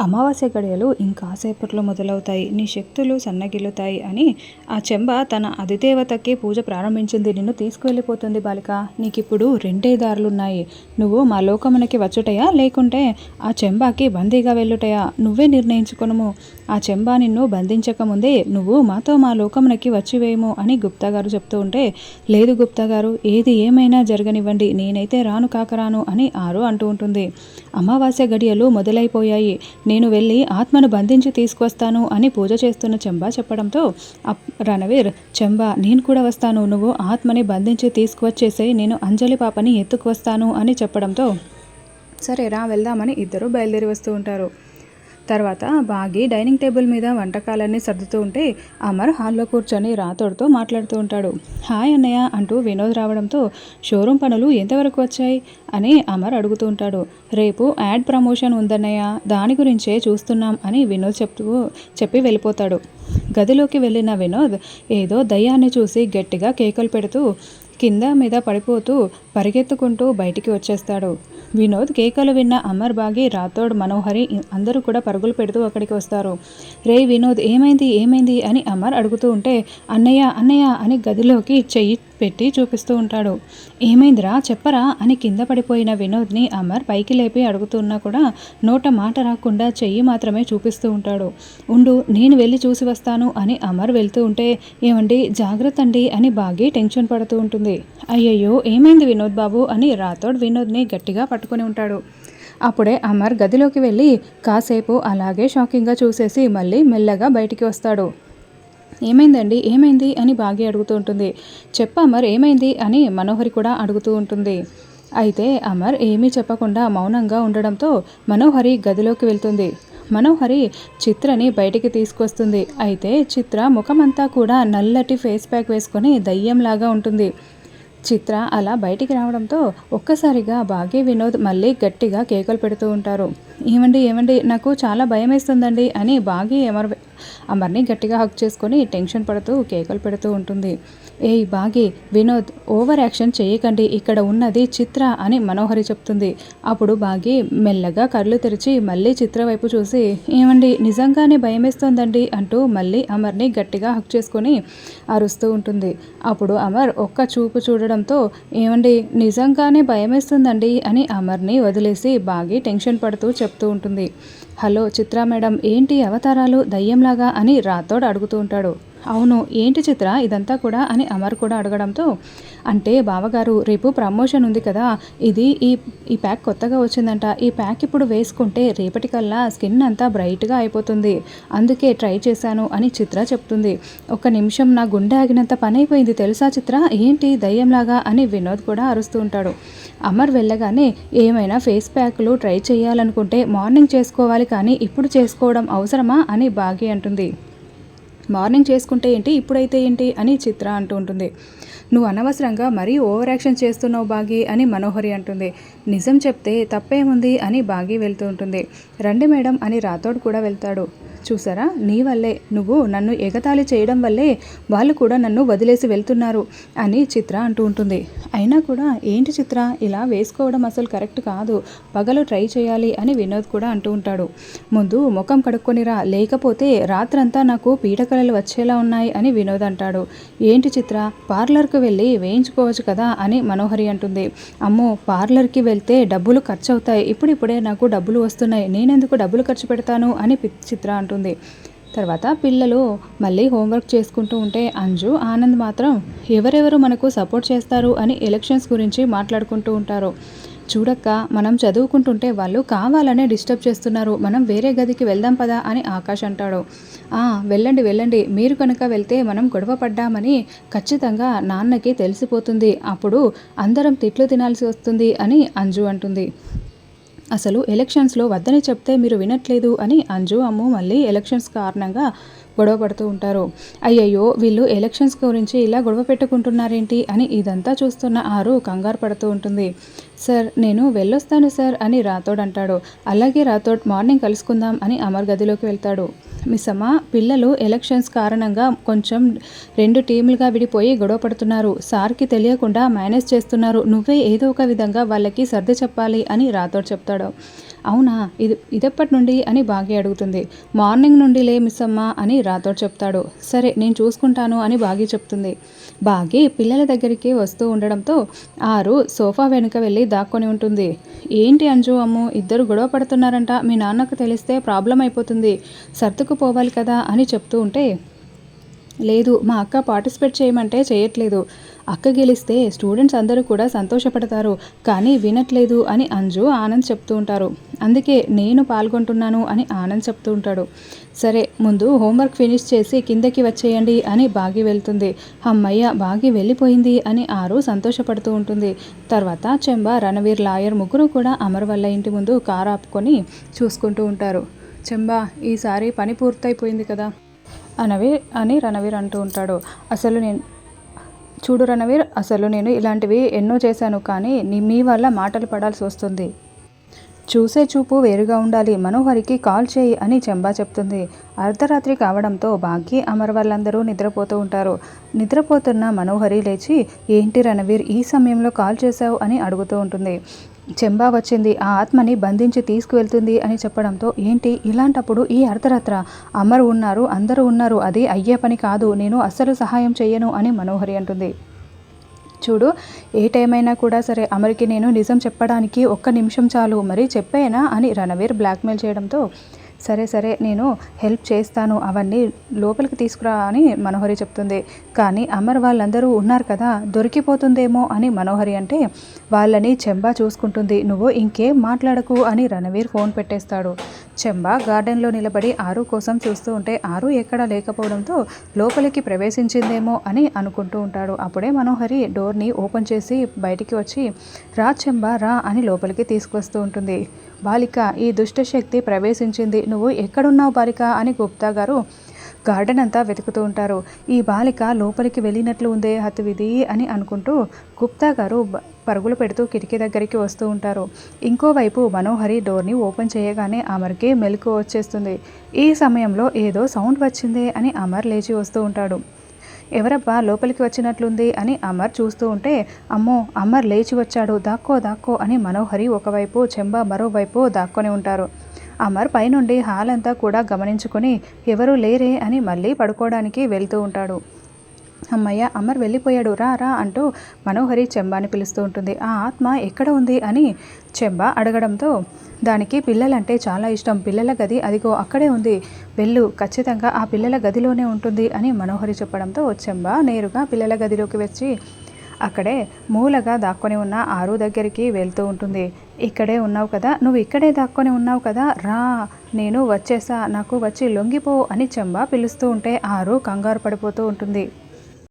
అమావాస్య గడియలు ఇంకాసేపట్లో మొదలవుతాయి. నీ శక్తులు సన్నగిల్లుతాయి అని ఆ చెంబ తన అధిదేవతకి పూజ ప్రారంభించింది. నిన్ను తీసుకువెళ్ళిపోతుంది బాలిక. నీకిప్పుడు రెండే దారులున్నాయి. నువ్వు మా లోకమునకి వచ్చుటయా? లేకుంటే ఆ చెంబాకి బందీగా వెళ్ళుటయా? నువ్వే నిర్ణయించుకొనుము. ఆ చెంబా నిన్ను బంధించకముందే నువ్వు మాతో మా లోకమునకి వచ్చివేయము అని గుప్తా గారు చెప్తూ ఉంటే లేదు గుప్తా గారు ఏది ఏమైనా జరగనివ్వండి. నేనైతే రాను కాకరాను అని ఆరు అంటూ ఉంటుంది. అమావాస్య గడియలు మొదలైపోయాయి. నేను వెళ్ళి ఆత్మను బంధించి తీసుకువస్తాను అని పూజ చేస్తున్న చెంబా చెప్పడంతో రణవీర్ చెంబా నేను కూడా వస్తాను. నువ్వు ఆత్మని బంధించి తీసుకువచ్చేసే నేను అంజలి పాపని ఎత్తుకువస్తాను అని చెప్పడంతో సరే రా వెళ్దామని ఇద్దరు బయలుదేరి వస్తూ ఉంటారు. తర్వాత బాగి డైనింగ్ టేబుల్ మీద వంటకాలన్నీ సర్దుతూ ఉంటే అమర్ హాల్లో కూర్చొని రాతోడితో మాట్లాడుతూ ఉంటాడు. హాయ్ అన్నయ్య అంటూ వినోద్ రావడంతో షోరూమ్ పనులు ఎంతవరకు వచ్చాయి? అని అమర్ అడుగుతూ ఉంటాడు. రేపు యాడ్ ప్రమోషన్ ఉందన్నయ్య దాని గురించే చూస్తున్నాం అని వినోద్ చెప్తూ చెప్పి వెళ్ళిపోతాడు. గదిలోకి వెళ్ళిన వినోద్ ఏదో దయ్యాన్ని చూసి గట్టిగా కేకలు పెడుతూ కింద మీద పడిపోతూ పరిగెత్తుకుంటూ బయటికి వచ్చేస్తాడు. వినోద్ కేకలు విన్న అమర్ బాగి రాథోడ్ మనోహరి అందరూ కూడా పరుగులు పెడుతూ అక్కడికి వస్తారు. రే వినోద్ ఏమైంది ఏమైంది అని అమర్ అడుగుతూ ఉంటే అన్నయ్య అన్నయ్య అని గదిలోకి చెయ్యి పెట్టి చూపిస్తూ ఉంటాడు. ఏమైందిరా చెప్పరా అని కింద పడిపోయిన వినోద్ని అమర్ పైకి లేపి అడుగుతున్నా కూడా నోట మాట రాకుండా చెయ్యి మాత్రమే చూపిస్తూ ఉంటాడు. ఉండు నేను వెళ్ళి చూసి వస్తాను అని అమర్ వెళ్తూ ఉంటే ఏమండి జాగ్రత్త అండి అని బాగి టెన్షన్ పడుతూ ఉంటుంది. అయ్యయ్యో ఏమైంది వినోద్? బాబు అని రాథోడ్ వినోద్ని గట్టిగా పట్టుకొని ఉంటాడు. అప్పుడే అమర్ గదిలోకి వెళ్ళి కాసేపు అలాగే షాకింగ్గా చూసేసి మళ్ళీ మెల్లగా బయటికి వస్తాడు. ఏమైందండి? ఏమైంది? అని బాగి అడుగుతూ ఉంటుంది. చెప్ప అమర్ ఏమైంది? అని మనోహరి కూడా అడుగుతూ ఉంటుంది. అయితే అమర్ ఏమీ చెప్పకుండా మౌనంగా ఉండడంతో మనోహరి గదిలోకి వెళ్తుంది. మనోహరి చిత్రని బయటికి తీసుకొస్తుంది. అయితే చిత్ర ముఖమంతా కూడా నల్లటి ఫేస్ ప్యాక్ వేసుకొని దయ్యంలాగా ఉంటుంది. చిత్ర అలా బయటికి రావడంతో ఒక్కసారిగా భాగ్య వినోద్ మళ్ళీ గట్టిగా కేకలు పెడుతూ ఉంటారు. ఏమండి ఏమండి నాకు చాలా భయం వేస్తుందండి అని భాగ్య అమర్ అమర్ని గట్టిగా హక్ చేసుకొని టెన్షన్ పడుతూ కేకలు పెడుతూ ఉంటుంది. ఏయ్ బాగి వినోద్ ఓవర్ యాక్షన్ చేయకండి ఇక్కడ ఉన్నది చిత్ర అని మనోహరి చెప్తుంది. అప్పుడు బాగి మెల్లగా కళ్ళు తెరిచి మళ్ళీ చిత్ర వైపు చూసి ఏమండి నిజంగానే భయమేస్తోందండి అంటూ మళ్ళీ అమర్ని గట్టిగా హక్ చేసుకొని అరుస్తూ ఉంటుంది. అప్పుడు అమర్ ఒక్క చూపు చూడడంతో ఏమండి నిజంగానే భయమేస్తుందండి అని అమర్ని వదిలేసి బాగి టెన్షన్ పడుతూ చెప్తూ ఉంటుంది. హలో చిత్ర మేడం ఏంటి అవతారాలు దయ్యంలాగా అని రాతోడు అడుగుతూ ఉంటాడు. అవును ఏంటి చిత్ర? ఇదంతా కూడా అని అమర్ కూడా అడగడంతో అంటే బావగారు రేపు ప్రమోషన్ ఉంది కదా ఇది ఈ ఈ ప్యాక్ కొత్తగా వచ్చిందంట. ఈ ప్యాక్ ఇప్పుడు వేసుకుంటే రేపటికల్లా స్కిన్ అంతా బ్రైట్గా అయిపోతుంది. అందుకే ట్రై చేశాను అని చిత్ర చెప్తుంది. ఒక నిమిషం నా గుండె ఆగినంత పని అయిపోయింది తెలుసా చిత్ర? ఏంటి దయ్యంలాగా అని వినోద్ కూడా అరుస్తూ ఉంటాడు. అమర్ వెళ్ళగానే ఏమైనా ఫేస్ ప్యాక్లు ట్రై చేయాలనుకుంటే మార్నింగ్ చేసుకోవాలి కానీ ఇప్పుడు చేసుకోవడం అవసరమా అని బాగి అంటుంది. మార్నింగ్ చేసుకుంటే ఏంటి ఇప్పుడైతే ఏంటి అని చిత్ర అంటూ ఉంటుంది. నువ్వు అనవసరంగా మరీ ఓవర్ యాక్షన్ చేస్తున్నావు బాగి అని మనోహరి అంటుంది. నిజం చెప్తే తప్పేముంది అని బాగి వెళ్తూ ఉంటుంది. రండి మేడం అని రాథోడ్ కూడా వెళ్తాడు. చూసారా? నీ వల్లే. నువ్వు నన్ను ఎగతాళి చేయడం వల్లే వాళ్ళు కూడా నన్ను వదిలేసి వెళ్తున్నారు అని చిత్ర అంటూ ఉంటుంది. అయినా కూడా ఏంటి చిత్ర? ఇలా వేసుకోవడం అసలు కరెక్ట్ కాదు. పగలు ట్రై చేయాలి అని వినోద్ కూడా అంటూ ఉంటాడు. ముందు ముఖం కడుక్కొనిరా లేకపోతే రాత్రంతా నాకు పీడకలలు వచ్చేలా ఉన్నాయి అని వినోద్ అంటాడు. ఏంటి చిత్ర? పార్లర్కు వెళ్ళి వేయించుకోవచ్చు కదా అని మనోహరి అంటుంది. అమ్మో పార్లర్కి వెళ్తే డబ్బులు ఖర్చు అవుతాయి ఇప్పుడిప్పుడే నాకు డబ్బులు వస్తున్నాయి. నేనెందుకు డబ్బులు ఖర్చు పెడతాను అని చిత్ర అంటుంది. తర్వాత పిల్లలు మళ్ళీ హోంవర్క్ చేసుకుంటూ ఉంటే అంజు ఆనంద్ మాత్రం ఎవరెవరు మనకు సపోర్ట్ చేస్తారు అని ఎలక్షన్స్ గురించి మాట్లాడుకుంటూ ఉంటారు. చూడక్క మనం చదువుకుంటుంటే వాళ్ళు కావాలనే డిస్టర్బ్ చేస్తున్నారు. మనం వేరే గదికి వెళ్దాం పదా అని ఆకాష్ అంటాడు. వెళ్ళండి వెళ్ళండి. మీరు కనుక వెళ్తే మనం గొడవ పడ్డామని ఖచ్చితంగా నాన్నకి తెలిసిపోతుంది. అప్పుడు అందరం తిట్లు తినాల్సి వస్తుంది అని అంజు అంటుంది. అసలు ఎలక్షన్స్లో వద్దని చెప్తే మీరు వినట్లేదు అని అంజు అమ్ము మళ్ళీ ఎలక్షన్స్ కారణంగా గొడవ పడుతూ ఉంటారు. అయ్యయ్యో వీళ్ళు ఎలక్షన్స్ గురించి ఇలా గొడవ పెట్టుకుంటున్నారేంటి అని ఇదంతా చూస్తున్న ఆరు కంగారు పడుతూ ఉంటుంది. సార్ నేను వెళ్ళొస్తాను సార్ అని రాథోడ్ అంటాడు. అలాగే రాథోడ్ మార్నింగ్ కలుసుకుందాం అని అమర్ గదిలోకి వెళ్తాడు. మిస్ పిల్లలు ఎలక్షన్స్ కారణంగా కొంచెం రెండు టీములుగా విడిపోయి గొడవ పడుతున్నారు. సార్కి తెలియకుండా మేనేజ్ చేస్తున్నారు. నువ్వే ఏదో ఒక విధంగా వాళ్ళకి సర్ది చెప్పాలి అని రాథోడ్ చెప్తాడు. అవునా? ఇది ఇదెప్పటి నుండి అని భాగ్య అడుగుతుంది. మార్నింగ్ నుండి లే మిస్ అమ్మ అని రాథోడ్ చెప్తాడు. సరే నేను చూసుకుంటాను అని భాగ్య చెప్తుంది. భాగ్య పిల్లల దగ్గరికి వస్తూ ఉండడంతో ఆరు సోఫా వెనుక వెళ్ళి దాక్కొని ఉంటుంది. ఏంటి అంజు అమ్ము ఇద్దరు గొడవ పడుతున్నారంట. మీ నాన్నకు తెలిస్తే ప్రాబ్లం అయిపోతుంది. సర్దుకుపోవాలి కదా అని చెప్తూ ఉంటే లేదు మా అక్క పార్టిసిపేట్ చేయమంటే చేయట్లేదు. అక్క గెలిస్తే స్టూడెంట్స్ అందరూ కూడా సంతోషపడతారు. కానీ వినట్లేదు అని అంజు ఆనంద్ చెప్తూ ఉంటారు. అందుకే నేను పాల్గొంటున్నాను అని ఆనంద్ చెప్తూ ఉంటాడు. సరే ముందు హోంవర్క్ ఫినిష్ చేసి కిందకి వచ్చేయండి అని బాగి వెళ్తుంది. అమ్మయ్య బాగి వెళ్ళిపోయింది అని ఆరు సంతోషపడుతూ ఉంటుంది. తర్వాత చెంబ రణవీర్ లాయర్ ముగ్గురు కూడా అమర్ వల్ల ఇంటి ముందు కారు ఆపుకొని చూసుకుంటూ ఉంటారు. చెంబా ఈసారి పని పూర్తయిపోయింది కదా. అనవి అని రణవీర్ అంటూ ఉంటాడు. అసలు నేను చూడు రణవీర్ అసలు నేను ఇలాంటివి ఎన్నో చేశాను కానీ నీ మీ వల్ల మాటలు పడాల్సి వస్తుంది. చూసే చూపు వేరుగా ఉండాలి. మనోహరికి కాల్ చేయి అని చెంబా చెప్తుంది. అర్ధరాత్రి కావడంతో బాకీ అమర్ వాళ్ళందరూ నిద్రపోతూ ఉంటారు. నిద్రపోతున్న మనోహరి లేచి ఏంటి రణవీర్ ఈ సమయంలో కాల్ చేశావు? అని అడుగుతూ ఉంటుంది. చెంబా వచ్చింది. ఆ ఆత్మని బంధించి తీసుకువెళ్తుంది అని చెప్పడంతో ఏంటి? ఇలాంటప్పుడు ఈ అర్ధరాత్ర అమరు ఉన్నారు అందరూ ఉన్నారు. అది అయ్యే పని కాదు. నేను అస్సలు సహాయం చేయను అని మనోహరి అంటుంది. చూడు ఏ టైం అయినా కూడా సరే అమరికి నేను నిజం చెప్పడానికి ఒక్క నిమిషం చాలు. మరి చెప్పేనా? అని రణవీర్ బ్లాక్మెయిల్ చేయడంతో సరే సరే నేను హెల్ప్ చేస్తాను అవన్నీ లోపలికి తీసుకురా అని మనోహరి చెప్తుంది. కానీ అమర్ వాళ్ళందరూ ఉన్నారు కదా దొరికిపోతుందేమో అని మనోహరి అంటే వాళ్ళని చెంబా చూసుకుంటుంది. నువ్వు ఇంకేం మాట్లాడకు అని రణవీర్ ఫోన్ పెట్టేస్తాడు. చెంబా గార్డెన్లో నిలబడి ఆరు కోసం చూస్తూ ఉంటే ఆరు ఎక్కడా లేకపోవడంతో లోపలికి ప్రవేశించిందేమో అని అనుకుంటూ ఉంటాడు. అప్పుడే మనోహరి డోర్ని ఓపెన్ చేసి బయటికి వచ్చి రా చెంబా రా అని లోపలికి తీసుకొస్తూ ఉంటుంది. బాలిక ఈ దుష్టశక్తి ప్రవేశించింది. నువ్వు ఎక్కడున్నావు బాలిక? అని గుప్తా గారు గార్డెన్ అంతా వెతుకుతూ ఉంటారు. ఈ బాలిక లోపలికి వెళ్ళినట్లు ఉందే హతువిధి అని అనుకుంటూ గుప్తా గారు పరుగులు పెడుతూ కిటికీ దగ్గరికి వస్తూ ఉంటారు. ఇంకోవైపు మనోహరి డోర్ని ఓపెన్ చేయగానే అమర్కి మెలకు వచ్చేస్తుంది. ఈ సమయంలో ఏదో సౌండ్ వచ్చిందే అని అమర్ లేచి వస్తూ ఉంటాడు. ఎవరబ్బా లోపలికి వచ్చినట్లుంది అని అమర్ చూస్తూ ఉంటే అమ్మో అమర్ లేచి వచ్చాడు. దాక్కో దాక్కో అని మనోహరి ఒకవైపు చెంబ మరోవైపు దాక్కొని ఉంటారు. అమర్ పైనుండి హాల్ అంతా కూడా గమనించుకొని ఎవరూ లేరే అని మళ్ళీ పడుకోవడానికి వెళ్తూ ఉంటాడు. అమ్మయ్య అమర్ వెళ్ళిపోయాడు రా రా అంటూ మనోహరి చెంబాని పిలుస్తూ ఉంటుంది. ఆ ఆత్మ ఎక్కడ ఉంది? అని చెంబ అడగడంతో దానికి పిల్లలంటే చాలా ఇష్టం. పిల్లల గది అదిగో అక్కడే ఉంది. వెళ్ళు ఖచ్చితంగా ఆ పిల్లల గదిలోనే ఉంటుంది అని మనోహరి చెప్పడంతో చెంబ నేరుగా పిల్లల గదిలోకి వచ్చి అక్కడే మూలగా దాక్కొని ఉన్న ఆరు దగ్గరికి వెళ్తూ ఉంటుంది. ఇక్కడే ఉన్నావు కదా నువ్వు ఇక్కడే దాక్కొని ఉన్నావు కదా రా నేను వచ్చేసా నాకు వచ్చి లొంగిపో అని చెంబ పిలుస్తూ ఉంటే ఆరు కంగారు పడిపోతూ ఉంటుంది.